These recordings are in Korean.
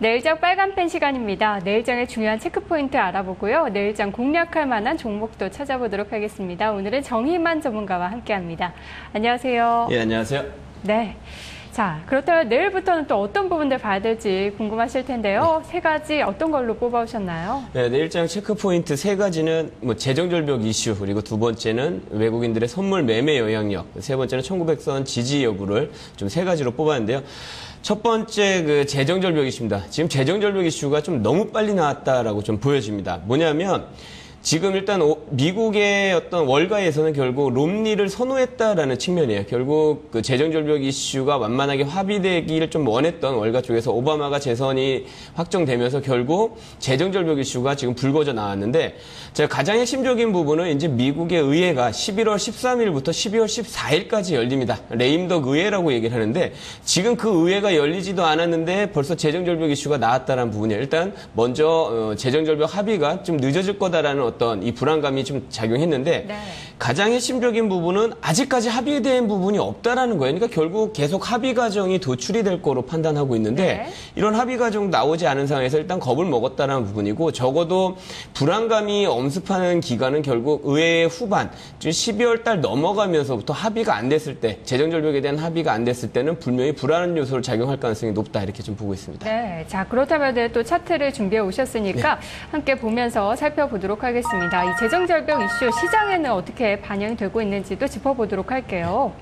내일장 빨간펜 시간입니다. 내일장의 중요한 체크포인트 알아보고요. 내일장 공략할 만한 종목도 찾아보도록 하겠습니다. 오늘은 정희만 전문가와 함께합니다. 안녕하세요. 예, 안녕하세요. 네. 자, 그렇다면 내일부터는 또 어떤 부분들 봐야 될지 궁금하실 텐데요. 세 가지 어떤 걸로 뽑아오셨나요? 네, 내일장 체크 포인트 세 가지는 뭐 재정 절벽 이슈 그리고 두 번째는 외국인들의 선물 매매 영향력, 세 번째는 1900선 지지 여부를 좀 세 가지로 뽑았는데요. 첫 번째 그 재정 절벽 이슈입니다. 지금 재정 절벽 이슈가 좀 너무 빨리 나왔다라고 좀 보여집니다. 뭐냐면 지금 일단 미국의 어떤 월가에서는 결국 롬니를 선호했다라는 측면이에요. 결국 그 재정절벽 이슈가 완만하게 합의되기를 좀 원했던 월가 쪽에서 오바마가 재선이 확정되면서 결국 재정절벽 이슈가 지금 불거져 나왔는데 제가 가장 핵심적인 부분은 이제 미국의 의회가 11월 13일부터 12월 14일까지 열립니다. 레임덕 의회라고 얘기를 하는데 지금 그 의회가 열리지도 않았는데 벌써 재정절벽 이슈가 나왔다는 부분이에요. 일단 먼저 어, 재정절벽 합의가 좀 늦어질 거다라는 어떤 이 불안감이 좀 작용했는데 네. 가장 핵심적인 부분은 아직까지 합의된 부분이 없다라는 거예요. 그러니까 결국 계속 합의 과정이 도출이 될 거로 판단하고 있는데 네. 이런 합의 과정 나오지 않은 상황에서 일단 겁을 먹었다는 부분이고 적어도 불안감이 엄습하는 기간은 결국 의회 후반, 즉 12월 달 넘어가면서부터 합의가 안 됐을 때 재정 절벽에 대한 합의가 안 됐을 때는 분명히 불안한 요소를 작용할 가능성이 높다 이렇게 좀 보고 있습니다. 네, 자 그렇다면 또 차트를 준비해 오셨으니까 네. 함께 보면서 살펴보도록 하겠습니다. 하겠습니다. 이 재정 절벽 이슈 시장에는 어떻게 반영이 되고 있는지도 짚어보도록 할게요.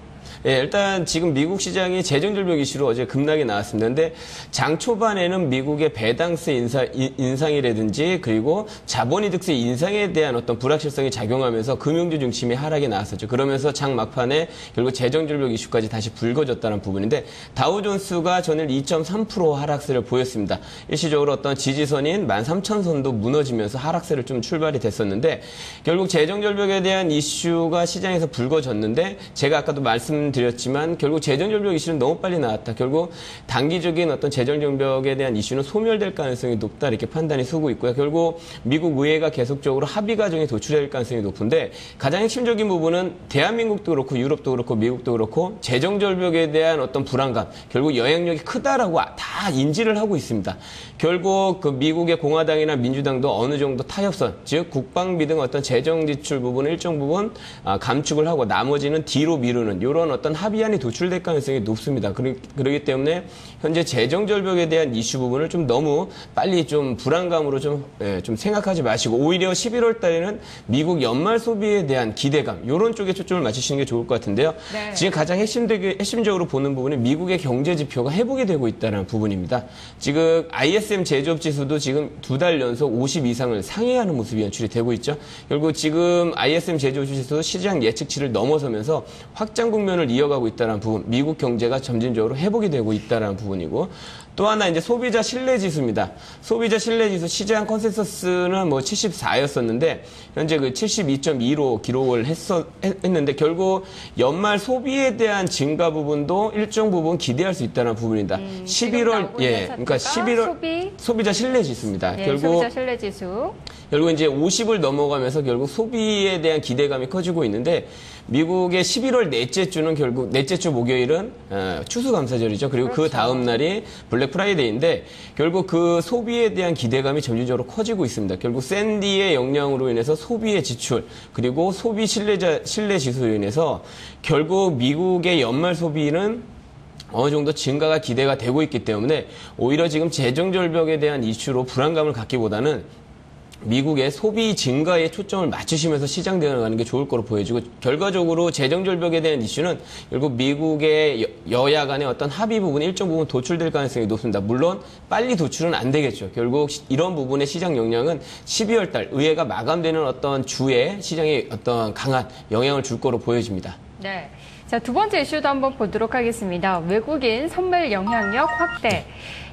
예, 일단 지금 미국 시장이 재정절벽 이슈로 어제 급락이 나왔습니다. 근데 장 초반에는 미국의 배당세 인사, 인상이라든지 그리고 자본이득세 인상에 대한 어떤 불확실성이 작용하면서 금융주 중심의 하락이 나왔었죠. 그러면서 장 막판에 결국 재정절벽 이슈까지 다시 불거졌다는 부분인데 다우존스가 전일 2.3% 하락세를 보였습니다. 일시적으로 어떤 지지선인 13,000선도 무너지면서 하락세를 좀 출발이 됐었는데 결국 재정절벽에 대한 이슈가 시장에서 불거졌는데 제가 아까도 말씀 드렸지만 결국 재정절벽 이슈는 너무 빨리 나왔다. 결국 단기적인 어떤 재정절벽에 대한 이슈는 소멸될 가능성이 높다 이렇게 판단이 서고 있고요. 결국 미국 의회가 계속적으로 합의 과정에 도출될 가능성이 높은데 가장 핵심적인 부분은 대한민국도 그렇고 유럽도 그렇고 미국도 그렇고 재정절벽에 대한 어떤 불안감 결국 영향력이 크다라고 다 인지를 하고 있습니다. 결국 그 미국의 공화당이나 민주당도 어느 정도 타협선 즉 국방비 등 어떤 재정 지출 부분 일정 부분 아, 감축을 하고 나머지는 뒤로 미루는 이런 어떤 합의안이 도출될 가능성이 높습니다. 그렇기 때문에 현재 재정 절벽에 대한 이슈 부분을 좀 너무 빨리 좀 불안감으로 좀, 예, 좀 생각하지 마시고 오히려 11월 달에는 미국 연말 소비에 대한 기대감 이런 쪽에 초점을 맞추시는 게 좋을 것 같은데요. 네. 지금 가장 핵심되게, 핵심적으로 보는 부분은 미국의 경제 지표가 회복이 되고 있다는 부분입니다. 지금 ISM 제조업 지수도 지금 두 달 연속 50 이상을 상회하는 모습이 연출이 되고 있죠. 결국 지금 ISM 제조업 지수 시장 예측치를 넘어서면서 확장 국면 을 수준을 이어가고 있다는 부분, 미국 경제가 점진적으로 회복이 되고 있다는 부분이고 또 하나 이제 소비자 신뢰 지수입니다. 소비자 신뢰 지수 시장 컨센서스는 뭐 74였었는데 현재 그 72.2로 기록을 했었, 했는데 결국 연말 소비에 대한 증가 부분도 일정 부분 기대할 수 있다는 부분이다. 음, 11월 예, 그러니까 11월 소비? 소비자 신뢰 지수입니다. 예, 결국 소비자 신뢰 지수 결국 이제 50을 넘어가면서 결국 소비에 대한 기대감이 커지고 있는데 미국의 11월 넷째 주는 결국 넷째 주 목요일은 어, 추수감사절이죠. 그리고 그 그렇죠. 그 다음 날이 블랙 프라이데이인데 결국 그 소비에 대한 기대감이 점진적으로 커지고 있습니다. 결국 샌디의 영향으로 인해서 소비의 지출 그리고 소비 신뢰자 신뢰 지수로 인해서 결국 미국의 연말 소비는 어느 정도 증가가 기대가 되고 있기 때문에 오히려 지금 재정 절벽에 대한 이슈로 불안감을 갖기보다는 미국의 소비 증가에 초점을 맞추시면서 시장 대응을 게 좋을 거로 보여지고 결과적으로 재정 절벽에 대한 이슈는 결국 미국의 여야 간의 어떤 합의 부분이 일정 부분 도출될 가능성이 높습니다. 물론 빨리 도출은 안 되겠죠. 결국 이런 부분의 시장 영향은 12월 달 의회가 마감되는 어떤 주에 시장에 어떤 강한 영향을 줄 거로 보여집니다. 네. 자, 두 번째 이슈도 한번 보도록 하겠습니다. 외국인 선물 영향력 확대.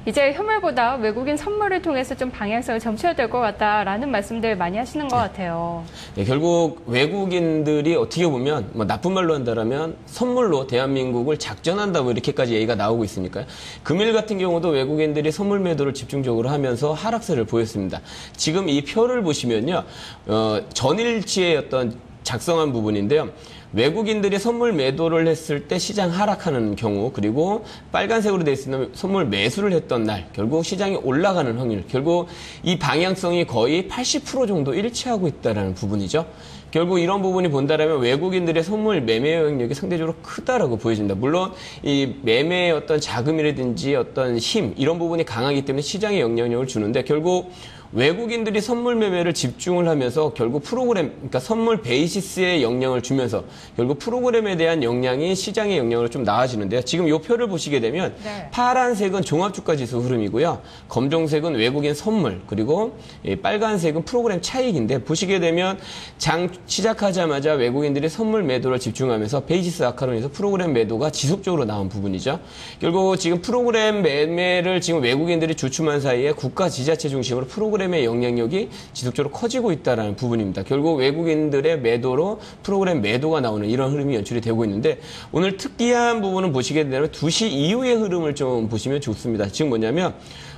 이제 현물보다 외국인 선물을 통해서 좀 방향성을 점쳐야 될 것 같다라는 말씀들 많이 하시는 것 같아요. 네, 결국 외국인들이 어떻게 보면 뭐 나쁜 말로 한다면 선물로 대한민국을 작전한다 뭐 이렇게까지 얘기가 나오고 있으니까요. 금일 같은 경우도 외국인들이 선물 매도를 집중적으로 하면서 하락세를 보였습니다. 지금 이 표를 보시면요. 어, 전일치의 어떤 작성한 부분인데요. 외국인들이 선물 매도를 했을 때 시장 하락하는 경우 그리고 빨간색으로 되어 있는 선물 매수를 했던 날 결국 시장이 올라가는 확률 결국 이 방향성이 거의 80% 정도 일치하고 있다는 부분이죠. 결국 이런 부분이 본다라면 외국인들의 선물 매매 영역이 상대적으로 크다라고 보여집니다. 물론 이 매매의 어떤 자금이라든지 어떤 힘 이런 부분이 강하기 때문에 시장에 영향력을 주는데 결국 외국인들이 선물 매매를 집중을 하면서 결국 프로그램, 그러니까 선물 베이시스에 영향을 주면서 결국 프로그램에 대한 영향이 시장의 영향으로 좀 나아지는데요. 지금 이 표를 보시게 되면 네. 파란색은 종합주가 지수 흐름이고요. 검정색은 외국인 선물, 그리고 이 빨간색은 프로그램 차익인데 보시게 되면 장 시작하자마자 외국인들이 선물 매도를 집중하면서 베이시스 아카론에서 프로그램 매도가 지속적으로 나온 부분이죠. 결국 지금 프로그램 매매를 지금 외국인들이 주춤한 사이에 국가 지자체 중심으로 프로그램 의 영향력이 지속적으로 커지고 있다는 부분입니다. 결국 외국인들의 매도로 프로그램 매도가 나오는 이런 흐름이 연출이 되고 있는데 오늘 특이한 부분은 보시게 되면 2시 이후의 흐름을 좀 보시면 좋습니다. 지금 뭐냐면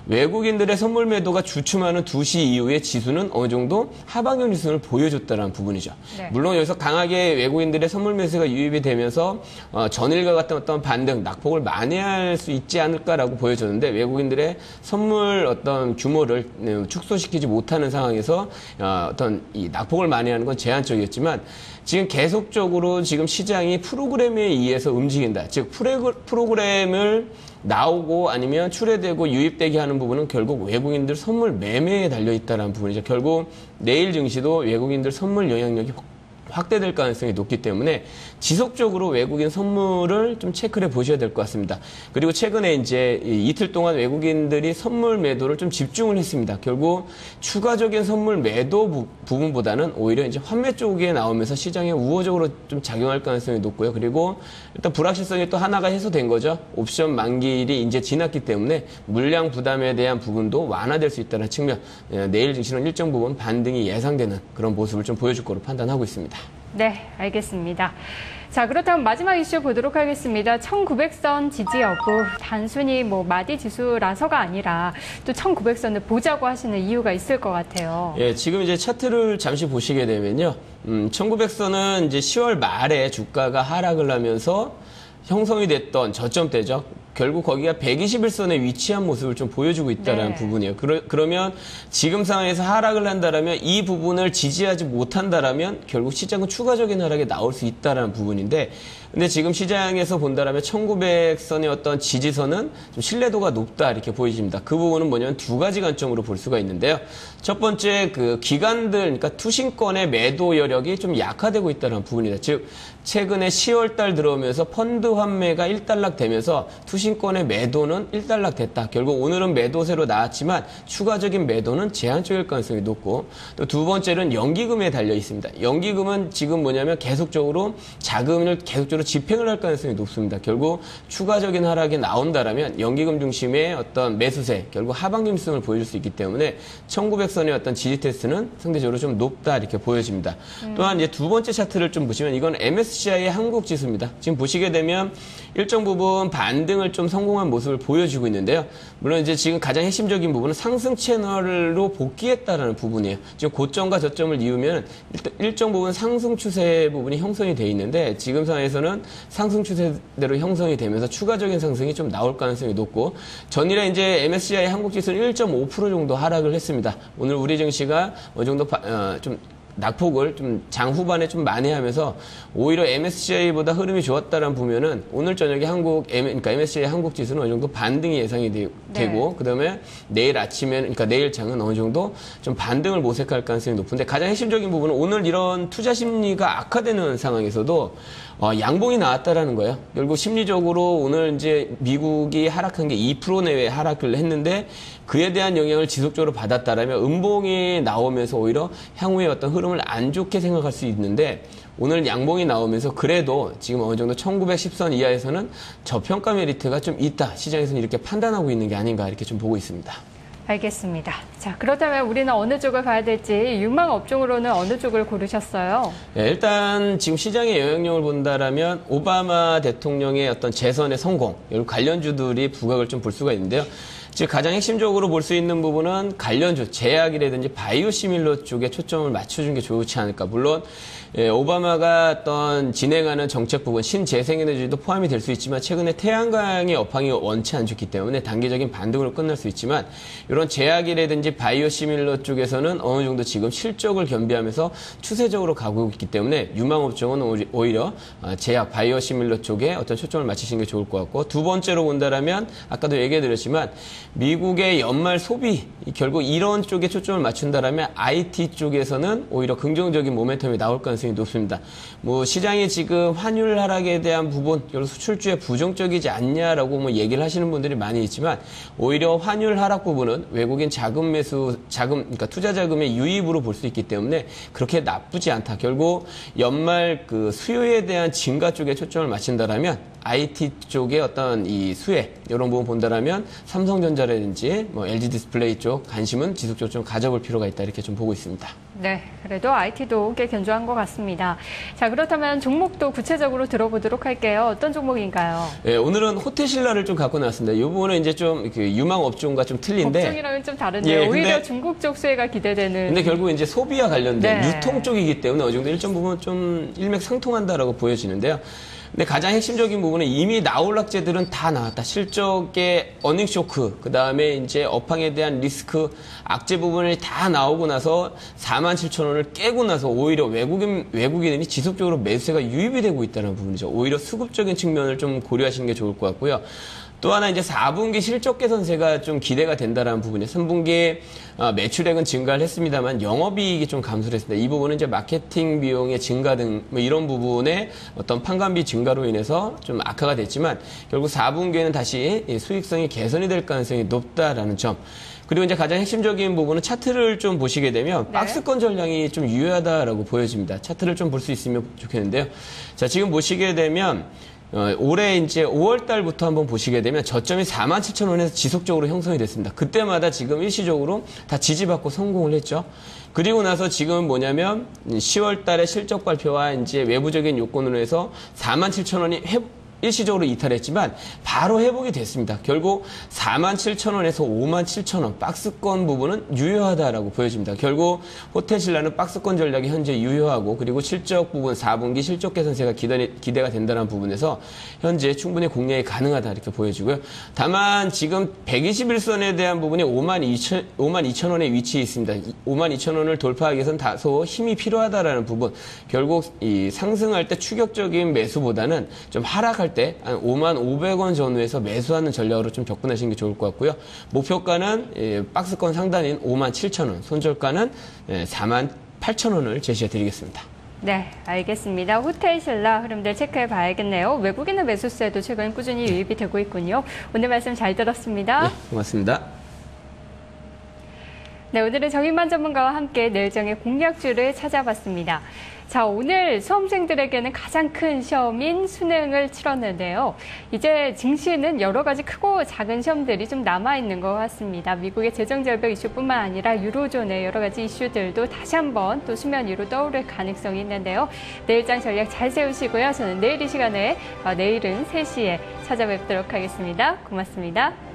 외국인들의 선물 매도가 주춤하는 2시 이후에 지수는 어느 정도 하방형 지수를 보여줬다는 부분이죠. 네. 물론 여기서 강하게 외국인들의 선물 매수가 유입이 되면서 어, 전일과 같은 어떤 반등, 낙폭을 만회할 수 있지 않을까라고 보여졌는데 외국인들의 선물 어떤 규모를 네, 축소시키지 못하는 상황에서 어, 어떤 이 낙폭을 만회하는 건 제한적이었지만 지금 계속적으로 지금 시장이 프로그램에 의해서 움직인다. 즉 프로그램을 나오고 아니면 출회되고 유입되게 하는 부분은 결국 외국인들 선물 매매에 달려 있다는 부분이죠. 결국 내일 증시도 외국인들 선물 영향력이 확- 확대될 가능성이 높기 때문에 지속적으로 외국인 선물을 좀 체크를 해 보셔야 될 것 같습니다. 그리고 최근에 이제 이 이틀 동안 외국인들이 선물 매도를 좀 집중을 했습니다. 결국 추가적인 선물 매도 부, 부분보다는 오히려 이제 환매 쪽에 나오면서 시장에 우호적으로 좀 작용할 가능성이 높고요. 그리고 일단 불확실성이 또 하나가 해소된 거죠. 옵션 만기일이 이제 지났기 때문에 물량 부담에 대한 부분도 완화될 수 있다는 측면. 예, 내일 증시는 일정 부분 반등이 예상되는 그런 모습을 좀 보여줄 거로 판단하고 있습니다. 네, 알겠습니다. 자, 그렇다면 마지막 이슈 보도록 하겠습니다. 1900선 지지 여부, 단순히 뭐 마디 지수라서가 아니라 또 1900선을 보자고 하시는 이유가 있을 것 같아요. 예, 지금 이제 차트를 잠시 보시게 되면요. 음, 1900선은 이제 10월 말에 주가가 하락을 하면서 형성이 됐던 저점대죠. 결국 거기가 121선에 위치한 모습을 좀 보여주고 있다는 네. 부분이에요. 그러, 그러면 지금 상황에서 하락을 한다라면 이 부분을 지지하지 못한다라면 결국 시장은 추가적인 하락이 나올 수 있다라는 부분인데 근데 지금 시장에서 본다라면 1900선의 어떤 지지선은 좀 신뢰도가 높다 이렇게 보여집니다. 그 부분은 뭐냐면 두 가지 관점으로 볼 수가 있는데요. 첫 번째 그 기관들 그러니까 투신권의 매도 여력이 좀 약화되고 있다는 부분이다. 즉 최근에 10월 달 들어오면서 펀드 환매가 일단락되면서 투신권의 매도는 일단락됐다. 결국 오늘은 매도세로 나왔지만 추가적인 매도는 제한적일 가능성이 높고 또 두 번째는 연기금에 달려 있습니다. 연기금은 지금 뭐냐면 계속적으로 자금을 계속적으로 집행을 할 가능성이 높습니다. 결국 추가적인 하락이 나온다라면 연기금 중심의 어떤 매수세 결국 하방kim 수을 보여줄 수 있기 때문에 1900선의 어떤 지지 테스트는 상대적으로 좀 높다 이렇게 보여집니다. 또한 이제 두 번째 차트를 좀 보시면 이건 MSCI의 한국 지수입니다. 지금 보시게 되면 일정 부분 반등을 좀 성공한 모습을 보여주고 있는데요. 물론 이제 지금 가장 핵심적인 부분은 상승 채널로 복귀했다라는 부분이에요. 지금 고점과 저점을 이으면 일정 부분 상승 추세 부분이 형성이 돼 있는데 지금 상황에서는 상승 추세대로 형성이 되면서 추가적인 상승이 좀 나올 가능성이 높고 전일에 이제 MSCI 한국 지수는 1.5% 정도 하락을 했습니다. 오늘 우리 증시가 어느 정도 바- 어, 좀 낙폭을 좀 장 후반에 좀 만회하면서 오히려 MSCI보다 흐름이 좋았다는 보면은 오늘 저녁에 한국 M- 그러니까 MSCI 한국 지수는 어느 정도 반등이 예상이 되, 네. 고 그다음에 내일 아침에 그러니까 내일 장은 어느 정도 좀 반등을 모색할 가능성이 높은데 가장 핵심적인 부분은 오늘 이런 투자 심리가 악화되는 상황에서도 어, 양봉이 나왔다라는 거예요. 결국 심리적으로 오늘 이제 미국이 하락한 게 2% 내외 하락을 했는데 그에 대한 영향을 지속적으로 받았다라면 음봉이 나오면서 오히려 향후의 어떤 흐름 을 안 좋게 생각할 수 있는데 오늘 양봉이 나오면서 그래도 지금 어느 정도 1910선 이하에서는 저평가 메리트가 좀 있다. 시장에서는 이렇게 판단하고 있는 게 아닌가 이렇게 좀 보고 있습니다. 알겠습니다. 자, 그렇다면 우리는 어느 쪽을 가야 될지 유망 업종으로는 어느 쪽을 고르셨어요? 네, 일단 지금 시장의 영향력을 본다라면 오바마 대통령의 어떤 재선의 성공, 이 관련주들이 부각을 좀 볼 수가 있는데요. 즉 가장 핵심적으로 볼 수 있는 부분은 관련주, 제약이라든지 바이오 시밀러 쪽에 초점을 맞춰준 게 좋지 않을까. 물론 예, 오바마가 어떤 진행하는 정책 부분, 신재생에너지도 포함이 될 수 있지만 최근에 태양광의 업황이 원치 안 좋기 때문에 단기적인 반등으로 끝날 수 있지만 이런 제약이라든지 바이오 시밀러 쪽에서는 어느 정도 지금 실적을 겸비하면서 추세적으로 가고 있기 때문에 유망업종은 오히- 오히려 아, 제약, 바이오 시밀러 쪽에 어떤 초점을 맞추시는 게 좋을 것 같고 두 번째로 본다라면 아까도 얘기해 드렸지만 미국의 연말 소비 결국 이런 쪽에 초점을 맞춘다라면 IT 쪽에서는 오히려 긍정적인 모멘텀이 나올 가능성이 높습니다. 뭐 시장이 지금 환율 하락에 대한 부분, 결국 수출주에 부정적이지 않냐라고 뭐 얘기를 하시는 분들이 많이 있지만 오히려 환율 하락 부분은 외국인 자금 매수, 자금, 그러니까 투자 자금의 유입으로 볼 수 있기 때문에 그렇게 나쁘지 않다. 결국 연말 그 수요에 대한 증가 쪽에 초점을 맞춘다라면 IT 쪽의 어떤 이 수혜 이런 부분 본다라면 삼성전자라든지 뭐 LG 디스플레이 쪽 관심은 지속적으로 좀 가져볼 필요가 있다 이렇게 좀 보고 있습니다. 네, 그래도 IT도 꽤 견조한 것 같습니다. 자, 그렇다면 종목도 구체적으로 들어보도록 할게요. 어떤 종목인가요? 예, 오늘은 호텔신라를 좀 갖고 나왔습니다. 이 부분은 이제 좀 그 유망 업종과 좀 틀린데 업종이랑은 좀 다른데 예, 오히려 중국 쪽 수혜가 기대되는. 근데 결국 이제 소비와 관련된 네. 유통 쪽이기 때문에 어느 정도 일정 부분 좀 일맥상통한다라고 보여지는데요. 근데 가장 핵심적인 부분은 이미 나올락제들은 다 나왔다. 실적의 어닝 쇼크, 그 다음에 이제 업황에 대한 리스크, 악재 부분이 다 나오고 나서 4만 7천 원을 깨고 나서 오히려 외국인, 외국인이 지속적으로 매수세가 유입이 되고 있다는 부분이죠. 오히려 수급적인 측면을 좀 고려하시는 게 좋을 것 같고요. 또 하나 이제 4분기 실적 개선세가 좀 기대가 된다라는 부분이에요. 3분기 어, 매출액은 증가를 했습니다만 영업이익이 좀 감소를 했습니다. 이 부분은 이제 마케팅 비용의 증가 등 뭐 이런 부분에 어떤 판관비 증가로 인해서 좀 악화가 됐지만 결국 4분기에는 다시 이 수익성이 개선이 될 가능성이 높다라는 점. 그리고 이제 가장 핵심적인 부분은 차트를 좀 보시게 되면 네. 박스권 전량이 좀 유효하다라고 보여집니다. 차트를 좀 볼 수 있으면 좋겠는데요. 자, 지금 보시게 되면 어, 올해 이제 5월 달부터 한번 보시게 되면 저점이 4만 7천 원에서 지속적으로 형성이 됐습니다. 그때마다 지금 일시적으로 다 지지받고 성공을 했죠. 그리고 나서 지금은 뭐냐면 10월 달에 실적 발표와 이제 외부적인 요건으로 해서 4만 7천 원이 회, 일시적으로 이탈했지만 바로 회복이 됐습니다. 결국 4만 7천 원에서 5만 7천 원 박스권 부분은 유효하다라고 보여집니다. 결국 호텔신라는 박스권 전략이 현재 유효하고 그리고 실적 부분 4분기 실적 개선세가 기대, 기대가 된다는 부분에서 현재 충분히 공략이 가능하다 이렇게 보여지고요. 다만 지금 121선에 대한 부분이 5만 2천, 5만 2천 원에 위치해 있습니다. 5만 2천 원을 돌파하기 위해서는 다소 힘이 필요하다라는 부분. 결국 이 상승할 때 추격적인 매수보다는 좀 하락할 때한 5만 500원 전후에서 매수하는 전략으로 좀 접근하시는 게 좋을 것 같고요. 목표가는 예, 박스권 상단인 5만 7천 원, 손절가는 예, 4만 8천 원을 제시해 드리겠습니다. 네, 알겠습니다. 호텔 신라 흐름들 체크해 봐야겠네요. 외국인의 매수세도 최근 꾸준히 유입이 되고 있군요. 오늘 말씀 잘 들었습니다. 네, 고맙습니다. 네, 오늘은 정인만 전문가와 함께 내일정의 공략주를 찾아봤습니다. 자, 오늘 수험생들에게는 가장 큰 시험인 수능을 치렀는데요. 이제 증시에는 여러 가지 크고 작은 시험들이 좀 남아있는 것 같습니다. 미국의 재정절벽 이슈뿐만 아니라 유로존의 여러 가지 이슈들도 다시 한번 또 수면 위로 떠오를 가능성이 있는데요. 내일장 전략 잘 세우시고요. 저는 내일 이 시간에, 어, 내일은 3시에 찾아뵙도록 하겠습니다. 고맙습니다.